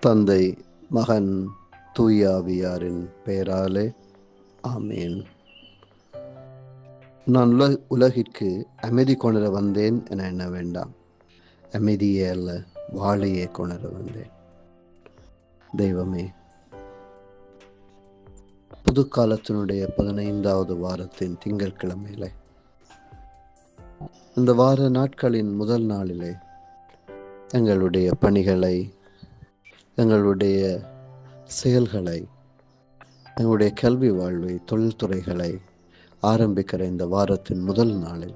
தந்தை மகன் தூயாவியாரின் பெயராலே ஆமேன். நான் உல உலகிற்கு அமைதி கொணர வந்தேன் என எண்ண வேண்டாம். அமைதியே அல்ல வாழையே கொணர வந்தேன். தெய்வமே புதுக்காலத்தினுடைய பதினைந்தாவது வாரத்தின் திங்கட்கிழமையிலே இந்த வார நாட்களின் முதல் நாளிலே எங்களுடைய பணிகளை எங்களுடைய செயல்களை எங்களுடைய கல்வி வாழ்வை தொழில்துறைகளை ஆரம்பிக்கிற இந்த வாரத்தின் முதல் நாளில்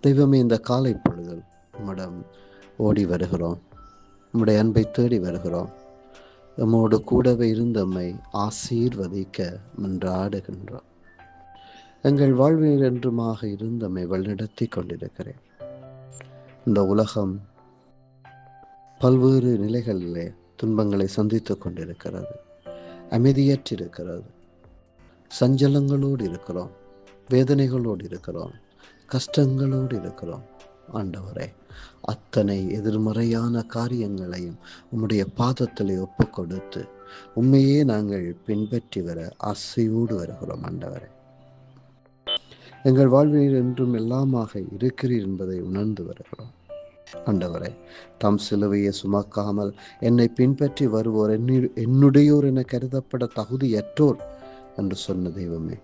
தெய்வமே இந்த காலை பொழுதில் நம்மிடம் ஓடி வருகிறோம். நம்முடைய அன்பை தேடி வருகிறோம். நம்மோடு கூடவே இருந்தம்மை ஆசீர்வதிக்க மன்றாடுகின்றோம். எங்கள் வாழ்வில் என்றுமாக இருந்தமை வழிநடத்தி கொண்டிருக்கிறேன். இந்த உலகம் பல்வேறு நிலைகளிலே துன்பங்களை சந்தித்துக் கொண்டிருக்கிறது. அமைதியற்றிருக்கிறது. சஞ்சலங்களோடு இருக்கிறோம். வேதனைகளோடு இருக்கிறோம். கஷ்டங்களோடு இருக்கிறோம். ஆண்டவரே அத்தனை எதிர்மறையான காரியங்களையும் உம்முடைய பாதத்திலே ஒப்பு கொடுத்து உண்மையே நாங்கள் பின்பற்றி வர ஆசையோடு வருகிறோம் ஆண்டவரே. எங்கள் வாழ்வில் என்றும் எல்லாமாக இருக்கிறீர் என்பதை உணர்ந்து வருகிறோம். ஆண்டவரே தம் சிலுவையை சுமக்காமல் என்னை பின்பற்றி வருவோர் என்னுடையோர் என கருதப்பட தகுதியற்றோர் என்று சொன்ன தெய்வமே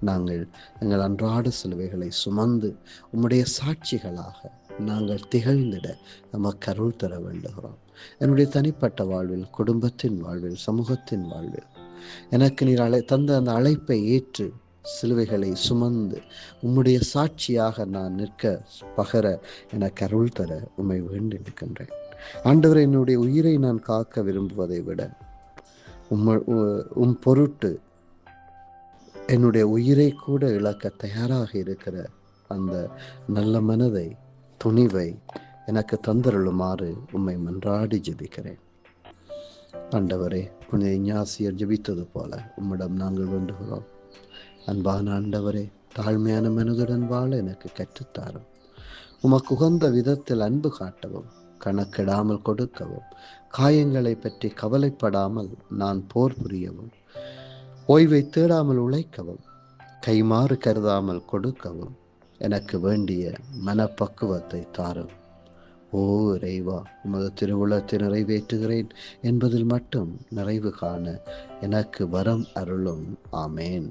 நாங்கள் எங்கள் அன்றாட சிலுவைகளை சுமந்து உம்முடைய சாட்சிகளாக நாங்கள் திகழ்ந்திட நமக்கு அருள் தர வேண்டுகிறோம். என்னுடைய தனிப்பட்ட வாழ்வில் குடும்பத்தின் வாழ்வில் சமூகத்தின் வாழ்வில் எனக்கு நீர் அழை தந்த அந்த அழைப்பை ஏற்று சிலுவைகளை சுமந்து உம்முடைய சாட்சியாக நான் நிற்க பகர எனக்கு கருள் தர உம்மை வேண்டி நிற்கின்றேன் ஆண்டவர் என்னுடைய உயிரை நான் காக்க விரும்புவதை விட உம் உம் பொருட்டு என்னுடைய உயிரை கூட இழக்க தயாராக இருக்கிற அந்த நல்ல மனதை துணிவை எனக்கு தந்தருளுமாறு உம்மை மன்றாடி ஜெபிக்கிறேன். ஆண்டவரே புனித ஞாசியர் ஜெபித்தது போல உம்மிடம் நாங்கள் வேண்டுகிறோம். அன்பான ஆண்டவரே தாழ்மையான மனதுடன் வாழ எனக்கு கற்றுத்தாரும். உமக்கு உகந்த விதத்தில் அன்பு காட்டவும் கணக்கிடாமல் கொடுக்கவும் காயங்களை பற்றி கவலைப்படாமல் நான் போர் புரியவும் ஓய்வை தேடாமல் உழைக்கவும் கைமாறு கருதாமல் கொடுக்கவும் எனக்கு வேண்டிய மனப்பக்குவத்தை தாரும். ஓ இறைவா உமது திருவுளத்தை நிறைவேற்றுகிறேன் என்பதில் மட்டும் நிறைவு காண எனக்கு வரம் அருளும். ஆமேன்.